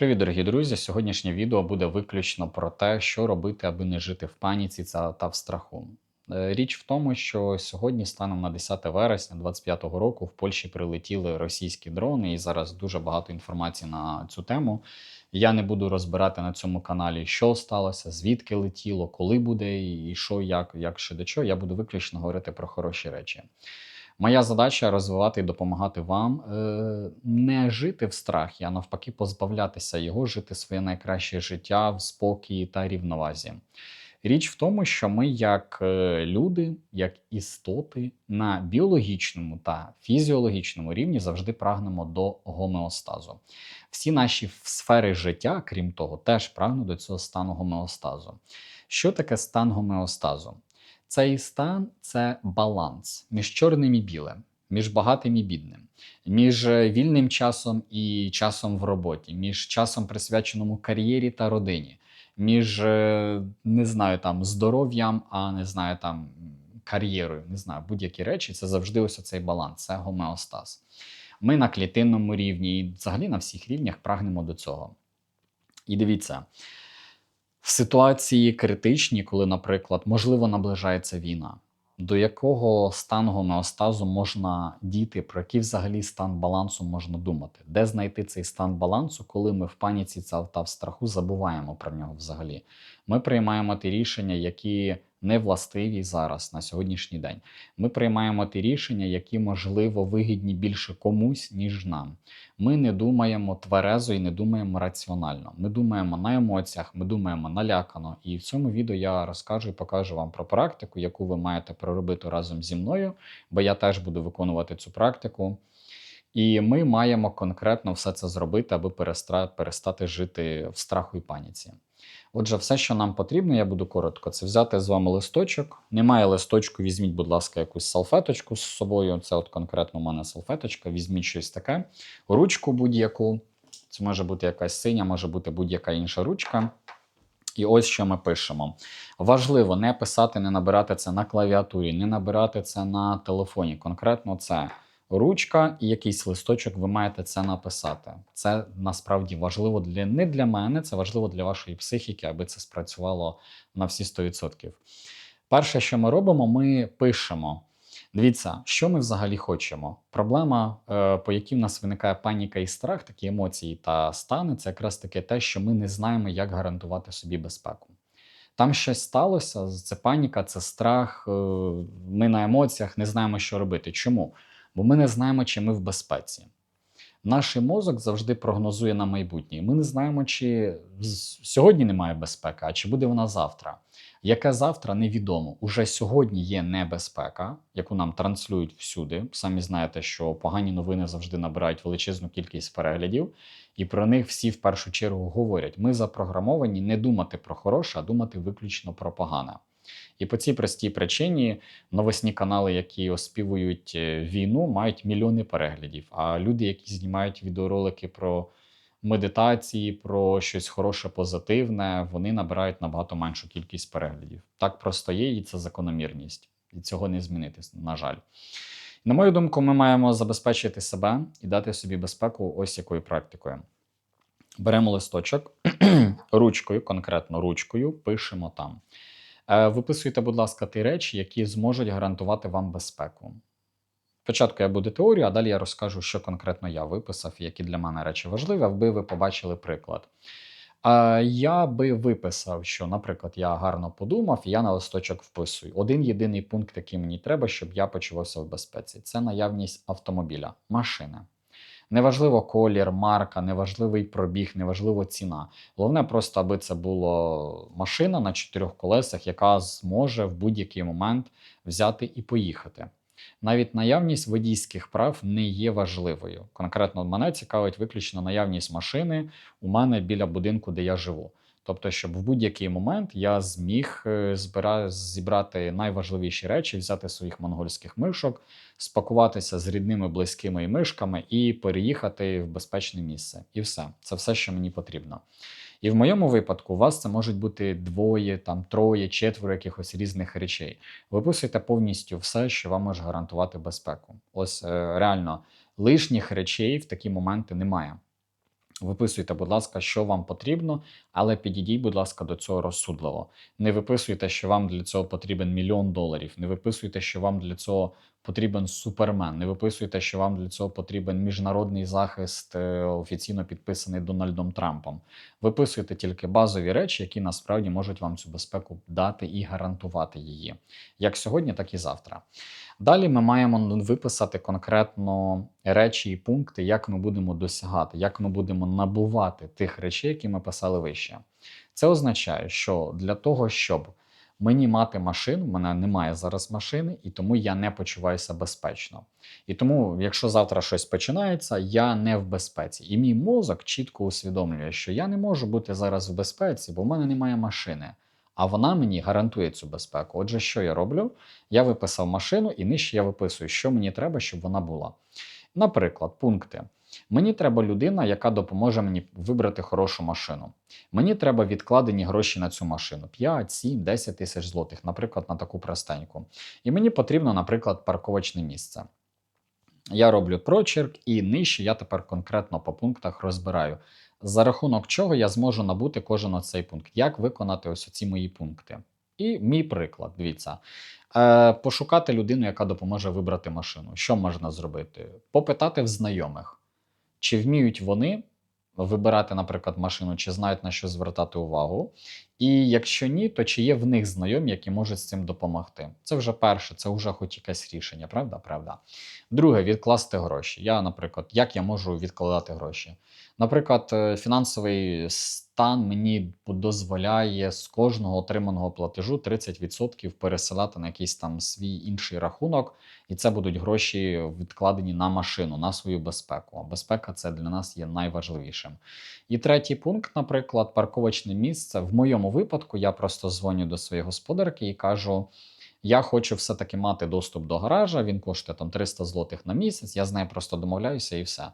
Привіт, дорогі друзі! Сьогоднішнє відео буде виключно про те, що робити, аби не жити в паніці та в страху. Е, Річ в тому, що сьогодні, станом на 10 вересня 2025 року, в Польщі прилетіли російські дрони, і зараз дуже багато інформації на цю тему. Я не буду розбирати на цьому каналі, що сталося, звідки летіло, коли буде, і що, як, як ще до чого. Я буду виключно говорити про хороші речі. Моя задача розвивати і допомагати вам е, не жити в страхі, а навпаки, позбавлятися його, жити своє найкраще життя в спокої та рівновазі. Річ в тому, що ми, як е, люди, як істоти на біологічному та фізіологічному рівні завжди прагнемо до гомеостазу. Всі наші сфери життя, крім того, теж прагнуть до цього стану гомеостазу. Що таке стан гомеостазу? Цей стан це баланс між чорним і білим, між багатим і бідним, між е, вільним часом і часом в роботі, між часом присвяченому кар'єрі та родині, між е, не знаю там здоров'ям, а не знаю там кар'єрою. Не знаю, будь-які речі це завжди ось цей баланс, це гомеостаз. Ми на клітинному рівні і взагалі на всіх рівнях прагнемо до цього. І дивіться. В ситуації критичні, коли, наприклад, можливо, наближається війна, до якого стану гомеостазу можна діти, про який взагалі стан балансу можна думати, де знайти цей стан балансу, коли ми в паніці та в страху забуваємо про нього взагалі. Ми приймаємо ті рішення, які не властиві зараз на сьогоднішній день. Ми приймаємо ті рішення, які можливо вигідні більше комусь, ніж нам. Ми не думаємо тверезо і не думаємо раціонально. Ми думаємо на емоціях, ми думаємо налякано. І в цьому відео я розкажу і покажу вам про практику, яку ви маєте проробити разом зі мною, бо я теж буду виконувати цю практику. І ми маємо конкретно все це зробити, аби перестати жити в страху і паніці. Отже, все, що нам потрібно, я буду коротко, це взяти з вами листочок. Немає листочку, візьміть, будь ласка, якусь салфеточку з собою. Це от конкретно у мене салфеточка, візьміть щось таке. Ручку будь-яку. Це може бути якась синя, може бути будь-яка інша ручка. І ось що ми пишемо. Важливо не писати, не набирати це на клавіатурі, не набирати це на телефоні. Конкретно це ручка і якийсь листочок, ви маєте це написати. Це насправді важливо для не для мене, це важливо для вашої психіки, аби це спрацювало на всі 100%. Перше, що ми робимо, ми пишемо. Дивіться, що ми взагалі хочемо. Проблема, е, по якій в нас виникає паніка і страх, такі емоції та стани, це якраз таке те, що ми не знаємо, як гарантувати собі безпеку. Там щось сталося, це паніка, це страх. Е, ми на емоціях не знаємо, що робити. Чому? Бо ми не знаємо, чи ми в безпеці. Наш мозок завжди прогнозує на майбутнє. Ми не знаємо, чи сьогодні немає безпеки, а чи буде вона завтра. Яке завтра невідомо. Уже сьогодні є небезпека, яку нам транслюють всюди. Самі знаєте, що погані новини завжди набирають величезну кількість переглядів, і про них всі в першу чергу говорять: ми запрограмовані не думати про хороше, а думати виключно про погане. І по цій простій причині новосні канали, які оспівують е, війну, мають мільйони переглядів. А люди, які знімають відеоролики про медитації, про щось хороше, позитивне, вони набирають набагато меншу кількість переглядів. Так просто є, і це закономірність. І цього не змінити, на жаль. На мою думку, ми маємо забезпечити себе і дати собі безпеку ось якою практикою. Беремо листочок ручкою, конкретно ручкою, пишемо там. Е, виписуйте, будь ласка, ті речі, які зможуть гарантувати вам безпеку. Спочатку я буду теорію, а далі я розкажу, що конкретно я виписав, які для мене речі важливі, аби ви побачили приклад. Е, я би виписав, що, наприклад, я гарно подумав, і я на листочок вписую. Один єдиний пункт, який мені треба, щоб я почувався в безпеці це наявність автомобіля, машини. Неважливо колір, марка, неважливий пробіг, неважливо ціна. Головне, просто аби це була машина на чотирьох колесах, яка зможе в будь-який момент взяти і поїхати. Навіть наявність водійських прав не є важливою. Конкретно мене цікавить виключно наявність машини у мене біля будинку, де я живу. Тобто, щоб в будь-який момент я зміг е, зібрати найважливіші речі, взяти своїх монгольських мишок, спакуватися з рідними близькими і мишками і переїхати в безпечне місце. І все. Це все, що мені потрібно. І в моєму випадку у вас це можуть бути двоє, там троє, четверо якихось різних речей. Виписуйте повністю все, що вам може гарантувати безпеку. Ось е, реально лишніх речей в такі моменти немає. Виписуйте, будь ласка, що вам потрібно, але підійдіть, будь ласка, до цього розсудливо. Не виписуйте, що вам для цього потрібен мільйон доларів. Не виписуйте, що вам для цього потрібен супермен. Не виписуйте, що вам для цього потрібен міжнародний захист, е, офіційно підписаний Дональдом Трампом. Виписуйте тільки базові речі, які насправді можуть вам цю безпеку дати і гарантувати її, як сьогодні, так і завтра. Далі ми маємо виписати конкретно речі і пункти, як ми будемо досягати, як ми будемо набувати тих речей, які ми писали вище. Це означає, що для того, щоб мені мати машину, в мене немає зараз машини, і тому я не почуваюся безпечно. І тому, якщо завтра щось починається, я не в безпеці. І мій мозок чітко усвідомлює, що я не можу бути зараз в безпеці, бо в мене немає машини. А вона мені гарантує цю безпеку. Отже, що я роблю? Я виписав машину і нижче я виписую, що мені треба, щоб вона була. Наприклад, пункти. Мені треба людина, яка допоможе мені вибрати хорошу машину. Мені треба відкладені гроші на цю машину 5, 7, 10 тисяч злотих, наприклад, на таку простеньку. І мені потрібно, наприклад, парковочне місце. Я роблю прочерк, і нижче я тепер конкретно по пунктах розбираю, за рахунок чого я зможу набути кожен оцей пункт, як виконати ось ці мої пункти. І мій приклад, дивіться. Е, Пошукати людину, яка допоможе вибрати машину. Що можна зробити? Попитати в знайомих, чи вміють вони вибирати, наприклад, машину, чи знають на що звертати увагу. І якщо ні, то чи є в них знайомі, які можуть з цим допомогти. Це вже перше, це вже хоч якесь рішення, правда? Правда. Друге, відкласти гроші. Я, наприклад, як я можу відкладати гроші? Наприклад, е, фінансовий стан мені дозволяє з кожного отриманого платежу 30% пересилати на якийсь там свій інший рахунок, і це будуть гроші відкладені на машину, на свою безпеку. А безпека це для нас є найважливішим. І третій пункт, наприклад, парковочне місце. В моєму випадку я просто дзвоню до своєї господарки і кажу. Я хочу все-таки мати доступ до гаража, він коштує там 300 злотих на місяць, я з нею просто домовляюся і все.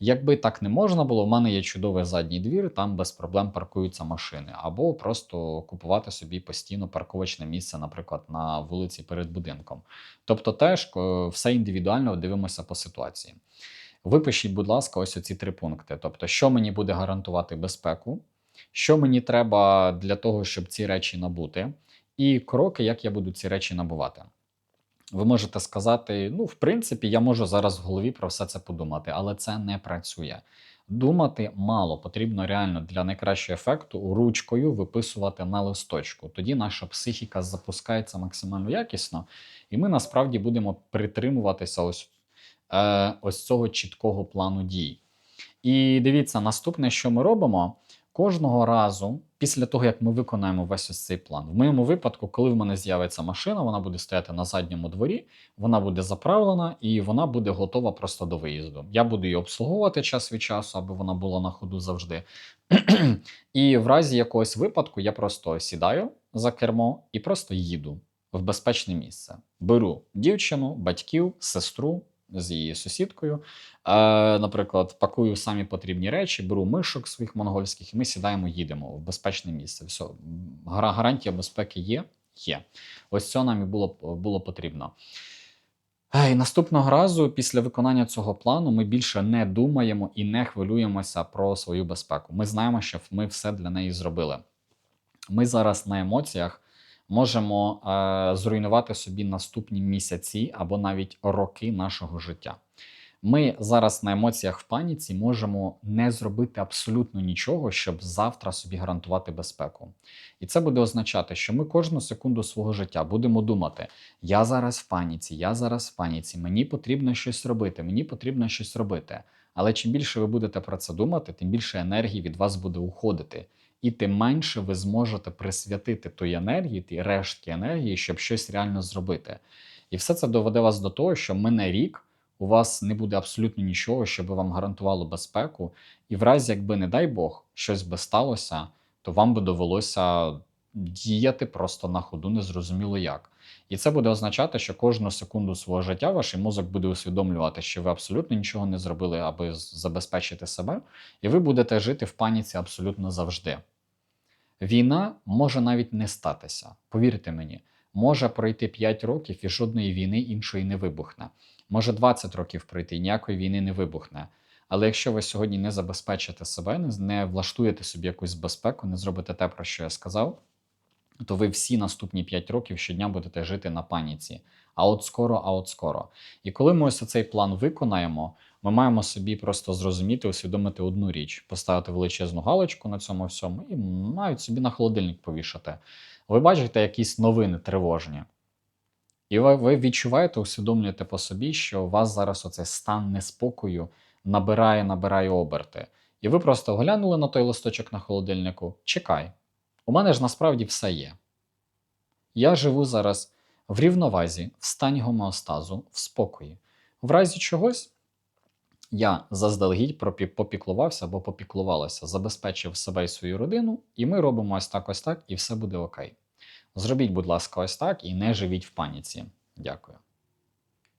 Якби так не можна було, в мене є чудовий задній двір, там без проблем паркуються машини, або просто купувати собі постійно парковочне місце, наприклад, на вулиці перед будинком. Тобто, теж е, все індивідуально дивимося по ситуації. Випишіть, будь ласка, ось оці три пункти. Тобто, що мені буде гарантувати безпеку, що мені треба для того, щоб ці речі набути і кроки, як я буду ці речі набувати. Ви можете сказати, ну, в принципі, я можу зараз в голові про все це подумати, але це не працює. Думати мало, потрібно реально для найкращого ефекту ручкою виписувати на листочку. Тоді наша психіка запускається максимально якісно, і ми насправді будемо притримуватися ось, е, ось цього чіткого плану дій. І дивіться, наступне, що ми робимо, Кожного разу, після того, як ми виконаємо весь ось цей план, в моєму випадку, коли в мене з'явиться машина, вона буде стояти на задньому дворі, вона буде заправлена і вона буде готова просто до виїзду. Я буду її обслуговувати час від часу, аби вона була на ходу завжди. і в разі якогось випадку я просто сідаю за кермо і просто їду в безпечне місце. Беру дівчину, батьків, сестру з її сусідкою. Е, Наприклад, пакую самі потрібні речі, беру мишок своїх монгольських, і ми сідаємо, їдемо в безпечне місце. Все, гарантія безпеки є. Є. Ось це нам і було було потрібно. І Наступного разу, після виконання цього плану, ми більше не думаємо і не хвилюємося про свою безпеку. Ми знаємо, що ми все для неї зробили. Ми зараз на емоціях можемо е, зруйнувати собі наступні місяці або навіть роки нашого життя. Ми зараз на емоціях в паніці можемо не зробити абсолютно нічого, щоб завтра собі гарантувати безпеку. І це буде означати, що ми кожну секунду свого життя будемо думати: я зараз в паніці, я зараз в паніці, мені потрібно щось робити, мені потрібно щось робити. Але чим більше ви будете про це думати, тим більше енергії від вас буде уходити і тим менше ви зможете присвятити той енергії, тій рештки енергії, щоб щось реально зробити. І все це доведе вас до того, що мине рік у вас не буде абсолютно нічого, що би вам гарантувало безпеку. І в разі, якби, не дай Бог, щось би сталося, то вам би довелося діяти просто на ходу, незрозуміло як. І це буде означати, що кожну секунду свого життя ваш мозок буде усвідомлювати, що ви абсолютно нічого не зробили, аби забезпечити себе, і ви будете жити в паніці абсолютно завжди. Війна може навіть не статися. Повірте мені, може пройти 5 років і жодної війни іншої не вибухне. Може 20 років пройти і ніякої війни не вибухне. Але якщо ви сьогодні не забезпечите себе, не, влаштуєте собі якусь безпеку, не зробите те, про що я сказав, то ви всі наступні 5 років щодня будете жити на паніці. А от скоро, а от скоро. І коли ми ось цей план виконаємо, ми маємо собі просто зрозуміти, усвідомити одну річ, поставити величезну галочку на цьому всьому і навіть собі на холодильник повішати. Ви бачите якісь новини тривожні. І ви, ви відчуваєте, усвідомлюєте по собі, що у вас зараз оцей стан неспокою набирає, набирає оберти. І ви просто глянули на той листочок на холодильнику. Чекай, у мене ж насправді все є. Я живу зараз в рівновазі, в стані гомеостазу, в спокої. В разі чогось я заздалегідь попіклувався або попіклувалася, забезпечив себе і свою родину, і ми робимо ось так, ось так, і все буде окей. Зробіть, будь ласка, ось так і не живіть в паніці. Дякую.